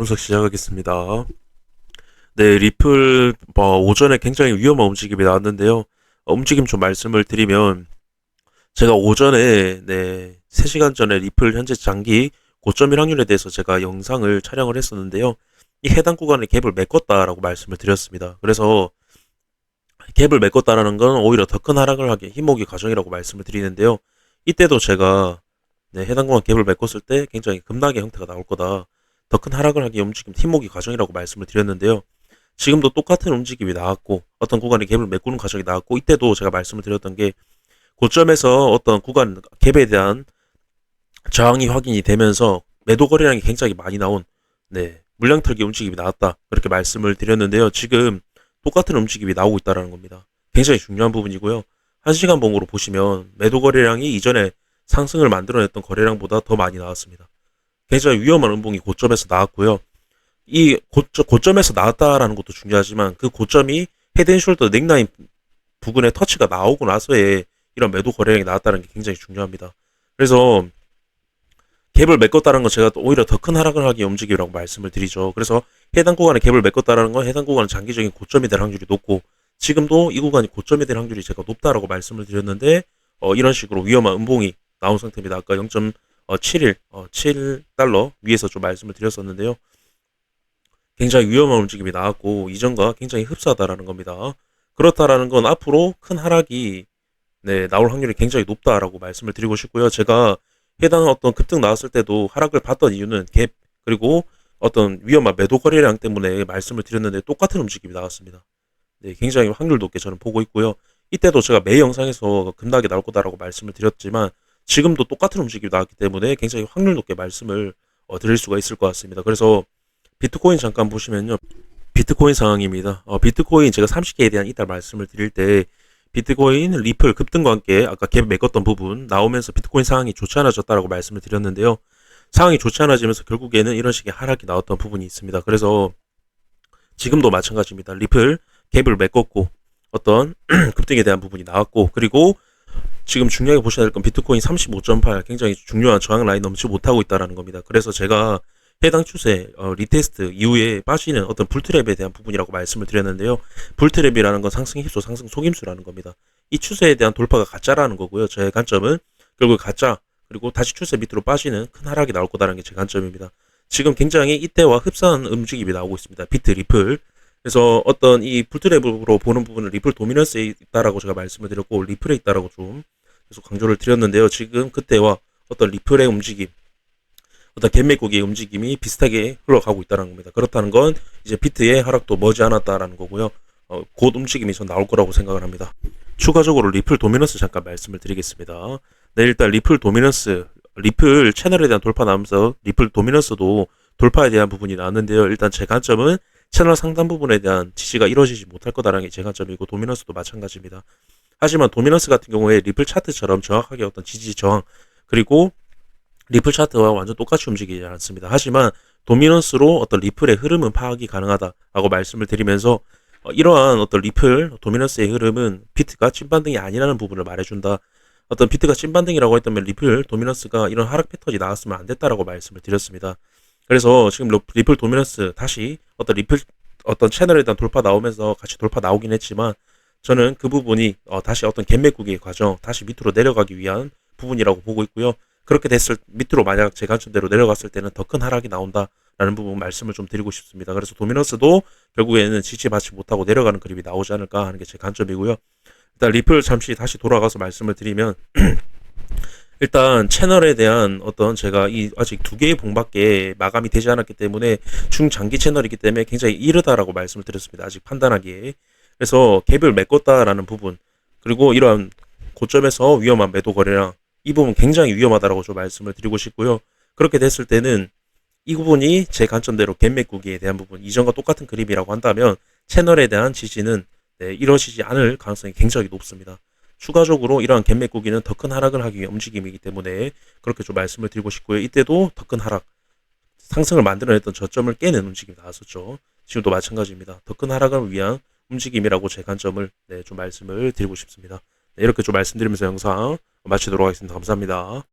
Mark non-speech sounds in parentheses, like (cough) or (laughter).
분석 시작하겠습니다. 네, 리플 뭐 오전에 굉장히 위험한 움직임이 나왔는데요. 어, 움직임 좀 말씀을 드리면 제가 오전에 네, 3시간 전에 리플 현재 장기 고점일 확률에 대해서 제가 영상을 촬영을 했었는데요. 이 해당 구간에 갭을 메꿨다라고 말씀을 드렸습니다. 그래서 갭을 메꿨다라는 건 오히려 더 큰 하락을 하기 힘모기 과정이라고 말씀을 드리는데요. 이때도 제가 네, 해당 구간 갭을 메꿨을 때 굉장히 급락의 형태가 나올 거다. 더 큰 하락을 하기 움직임 팀목이 과정이라고 말씀을 드렸는데요. 지금도 똑같은 움직임이 나왔고 어떤 구간에 갭을 메꾸는 과정이 나왔고 이때도 제가 말씀을 드렸던 게 고점에서 어떤 구간 갭에 대한 저항이 확인이 되면서 매도 거래량이 굉장히 많이 나온 네, 물량 털기 움직임이 나왔다. 그렇게 말씀을 드렸는데요. 지금 똑같은 움직임이 나오고 있다라는 겁니다. 굉장히 중요한 부분이고요. 한 시간 봉으로 보시면 매도 거래량이 이전에 상승을 만들어냈던 거래량보다 더 많이 나왔습니다. 굉장히 위험한 음봉이 고점에서 나왔고요. 이 고점, 고점 에서 나왔다라는 것도 중요하지만 그 고점이 헤드앤숄더 넥라인 부근에 터치가 나오고 나서의 이런 매도 거래량이 나왔다는 게 굉장히 중요합니다. 그래서 갭을 메꿨다는 건 제가 또 오히려 더 큰 하락을 하기 움직이라고 말씀을 드리죠. 그래서 해당 구간에 갭을 메꿨다는 건 해당 구간은 장기적인 고점이 될 확률이 높고 지금도 이 구간이 고점이 될 확률이 제가 높다라고 말씀을 드렸는데 어, 이런 식으로 위험한 음봉이 나온 상태입니다. 아까 0.71 어, 7달러 위에서 좀 말씀을 드렸었는데요. 굉장히 위험한 움직임이 나왔고 이전과 굉장히 흡사하다라는 겁니다. 그렇다라는 건 앞으로 큰 하락이 네, 나올 확률이 굉장히 높다라고 말씀을 드리고 싶고요. 제가 해당 어떤 급등 나왔을 때도 하락을 봤던 이유는 갭 그리고 어떤 위험한 매도 거래량 때문에 말씀을 드렸는데 똑같은 움직임이 나왔습니다. 네, 굉장히 확률 높게 저는 보고 있고요. 이때도 제가 매 영상에서 급락이 나올 거다라고 말씀을 드렸지만 지금도 똑같은 움직임이 나왔기 때문에 굉장히 확률 높게 말씀을 어, 드릴 수가 있을 것 같습니다. 그래서 비트코인 잠깐 보시면요. 비트코인 상황입니다. 어, 비트코인 제가 30개에 대한 이따 말씀을 드릴 때 비트코인 리플 급등과 함께 아까 갭 메꿨던 부분 나오면서 비트코인 상황이 좋지 않아졌다라고 말씀을 드렸는데요. 상황이 좋지 않아지면서 결국에는 이런 식의 하락이 나왔던 부분이 있습니다. 그래서 지금도 마찬가지입니다. 리플 갭을 메꿨고 어떤 (clears throat) 급등에 대한 부분이 나왔고 그리고 지금 중요하게 보셔야 될 건 비트코인 35.8 굉장히 중요한 저항 라인 넘지 못하고 있다라는 겁니다. 그래서 제가 해당 추세 어, 리테스트 이후에 빠지는 어떤 불트랩에 대한 부분이라고 말씀을 드렸는데요. 불트랩이라는 건 상승 힙소, 상승 속임수라는 겁니다. 이 추세에 대한 돌파가 가짜라는 거고요. 제 관점은 결국 가짜 그리고 다시 추세 밑으로 빠지는 큰 하락이 나올 거다라는 게 제 관점입니다. 지금 굉장히 이때와 흡사한 움직임이 나오고 있습니다. 비트 리플. 그래서 어떤 이 불트랩으로 보는 부분은 리플 도미넌스에 있다라고 제가 말씀을 드렸고 리플에 있다라고 좀 계속 강조를 드렸는데요. 지금 그때와 어떤 리플의 움직임, 어떤 갭매국의 움직임이 비슷하게 흘러가고 있다는 겁니다. 그렇다는 건 이제 비트의 하락도 머지않았다라는 거고요. 어, 곧 움직임이 전 나올 거라고 생각을 합니다. 추가적으로 리플 도미넌스 잠깐 말씀을 드리겠습니다. 네, 일단 리플 도미넌스, 리플 채널에 대한 돌파 나오면서 리플 도미넌스도 돌파에 대한 부분이 나왔는데요. 일단 제 관점은 채널 상단 부분에 대한 지지가 이루어지지 못할 거다라는 게 제 관점이고 도미넌스도 마찬가지입니다. 하지만 도미넌스 같은 경우에 리플 차트처럼 정확하게 어떤 지지 저항 그리고 리플 차트와 완전 똑같이 움직이지 않습니다. 하지만 도미넌스로 어떤 리플의 흐름은 파악이 가능하다라고 말씀을 드리면서 어, 이러한 어떤 리플 도미넌스의 흐름은 비트가 찐반등이 아니라는 부분을 말해준다. 어떤 비트가 찐반등이라고 했다면 리플 도미넌스가 이런 하락 패턴이 나왔으면 안 됐다라고 말씀을 드렸습니다. 그래서 지금 리플 도미넌스 다시 어떤 리플 어떤 채널에 대한 돌파 나오면서 같이 돌파 나오긴 했지만 저는 그 부분이 어, 다시 어떤 갭매국의 과정 다시 밑으로 내려가기 위한 부분이라고 보고 있고요. 그렇게 됐을 밑으로 만약 제 관점대로 내려갔을 때는 더 큰 하락이 나온다라는 부분 말씀을 좀 드리고 싶습니다. 그래서 도미너스도 결국에는 지지받지 못하고 내려가는 그림이 나오지 않을까 하는 게 제 관점이고요. 일단 리플 잠시 다시 돌아가서 말씀을 드리면 (clears throat) 일단 채널에 대한 어떤 제가 이 아직 두 개의 봉밖에 마감이 되지 않았기 때문에 중장기 채널이기 때문에 굉장히 이르다라고 말씀을 드렸습니다. 아직 판단하기에. 그래서 갭을 메꿨다라는 부분 그리고 이러한 고점에서 위험한 매도 거래량 이 부분 굉장히 위험하다라고 좀 말씀을 드리고 싶고요. 그렇게 됐을 때는 이 부분이 제 관점대로 갭매꾸기에 대한 부분 이전과 똑같은 그림이라고 한다면 채널에 대한 지지는 네, 이루어지지 않을 가능성이 굉장히 높습니다. 추가적으로 이러한 갭매꾸기는 더 큰 하락을 하기 위한 움직임이기 때문에 그렇게 좀 말씀을 드리고 싶고요. 이때도 더 큰 하락 상승을 만들어냈던 저점을 깨는 움직임이 나왔었죠. 지금도 마찬가지입니다. 더 큰 하락을 위한 움직임이라고 제 관점을 네, 좀 말씀을 드리고 싶습니다. 네, 이렇게 좀 말씀드리면서 영상 마치도록 하겠습니다. 감사합니다.